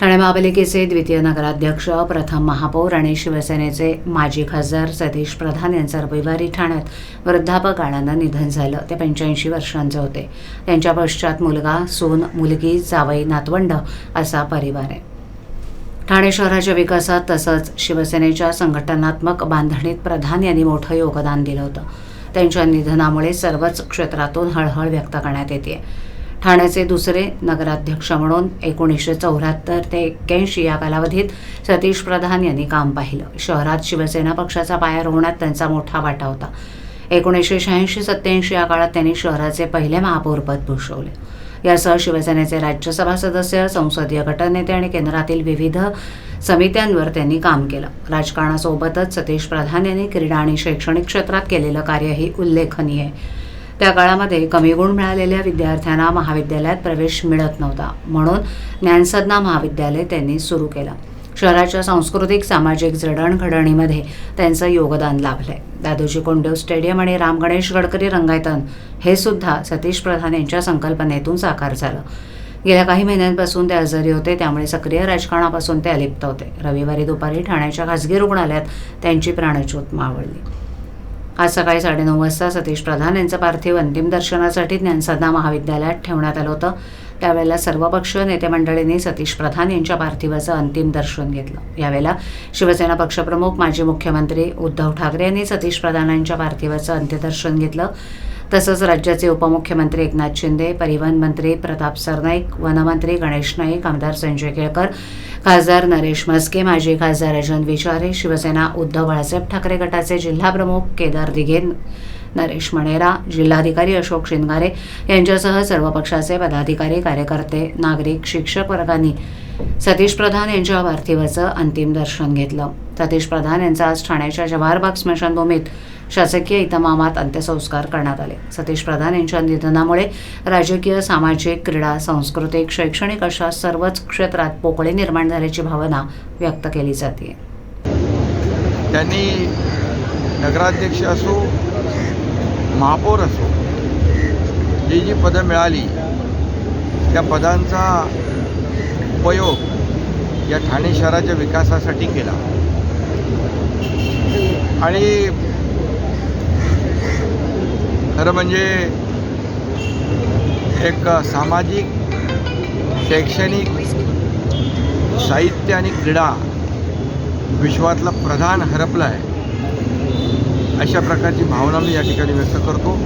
ठाणे महापालिकेचे द्वितीय नगराध्यक्ष प्रथम महापौर आणि शिवसेनेचे माजी खासदार सतीश प्रधान यांचं रविवारी ठाण्यात वृद्धापकाळानं निधन झालं. ते पंच्याऐंशी वर्षांचे होते. त्यांच्या पश्चात मुलगा सून मुलगी जावई नातवंड असा परिवार आहे. ठाणे शहराच्या विकासात तसंच शिवसेनेच्या संघटनात्मक बांधणीत प्रधान यांनी मोठं योगदान दिलं होतं. त्यांच्या निधनामुळे सर्वच क्षेत्रातून हळहळ व्यक्त करण्यात येते ठाण्याचे दुसरे नगराध्यक्ष म्हणून एकोणीसशे चौऱ्याहत्तर ते एक्क्याऐंशी या कालावधीत सतीश प्रधान यांनी काम पाहिलं. शहरात शिवसेना पक्षाचा पाया रोवण्यात त्यांचा मोठा वाटा होता. एकोणीसशे शहाऐंशी सत्त्याऐंशी या काळात त्यांनी शहराचे पहिले महापौरपद भूषवले. यासह शिवसेनेचे राज्यसभा सदस्य संसदीय गटनेते आणि केंद्रातील विविध समित्यांवर त्यांनी काम केलं. राजकारणासोबतच सतीश प्रधान यांनी क्रीडा आणि शैक्षणिक क्षेत्रात केलेलं कार्यही उल्लेखनीय आहे. त्या काळामध्ये कमी गुण मिळालेल्या विद्यार्थ्यांना महाविद्यालयात प्रवेश मिळत नव्हता. म्हणून ज्ञानसदना महाविद्यालय त्यांनी सुरू केलं. शहराच्या सांस्कृतिक सामाजिक जडणघडणीमध्ये त्यांचं योगदान लाभलंय. दादोजी कोंडदेव स्टेडियम आणि राम गणेश गडकरी रंगायतन हे सुद्धा सतीश प्रधान यांच्या संकल्पनेतून साकार झालं. गेल्या काही महिन्यांपासून ते आजारी होते त्यामुळे सक्रिय राजकारणापासून ते अलिप्त होते. रविवारी दुपारी ठाण्याच्या खासगी रुग्णालयात त्यांची प्राणज्योत मावळली. आज सकाळी साडेनऊ वाजता सतीश प्रधान यांचं पार्थिव अंतिम दर्शनासाठी ज्ञानसाधना महाविद्यालयात ठेवण्यात आलं होतं. त्यावेळेला सर्वपक्षीय नेते मंडळींनी सतीश प्रधान यांच्या पार्थिवाचं अंतिम दर्शन घेतलं. यावेळेला शिवसेना पक्षप्रमुख माजी मुख्यमंत्री उद्धव ठाकरे यांनी सतीश प्रधान यांच्या पार्थिवाचं अंत्यदर्शन घेतलं. तसंच राज्याचे उपमुख्यमंत्री एकनाथ शिंदे परिवहन मंत्री प्रताप सरनाईक वनमंत्री गणेश नाईक आमदार संजय केळकर खासदार नरेश म्हस्के माजी खासदार अजन विचारे शिवसेना उद्धव बाळासाहेब ठाकरे गटाचे जिल्हाप्रमुख केदार दिघे नरेश मणेरा जिल्हाधिकारी अशोक शिंदगारे यांच्यासह सर्व पक्षाचे पदाधिकारी कार्यकर्ते नागरिक शिक्षक वर्गांनी सतीश प्रधान यांच्या पार्थिवाचं अंतिम दर्शन घेतलं. सतीश प्रधान यांचा आज ठाण्याच्या जवाहरबाग स्मशानभूमीत शासकीय इतमामात अंत्यसंस्कार करण्यात आले. सतीश प्रधान यांच्या निधनामुळे राजकीय सामाजिक क्रीडा सांस्कृतिक शैक्षणिक अशा सर्वच क्षेत्रात पोकळी निर्माण झाल्याची भावना व्यक्त केली जाते. त्यांनी नगराध्यक्ष असो महापौर असो जी जी पदं मिळाली त्या पदांचा उपयोग या ठाणे शहराच्या विकासासाठी केला. आणि खरं म्हणजे एक सामाजिक शैक्षणिक साहित्य आणि क्रीडा विश्वातला प्रधान हरपला आहे अशा प्रकारची भावना मी या ठिकाणी व्यक्त करतो.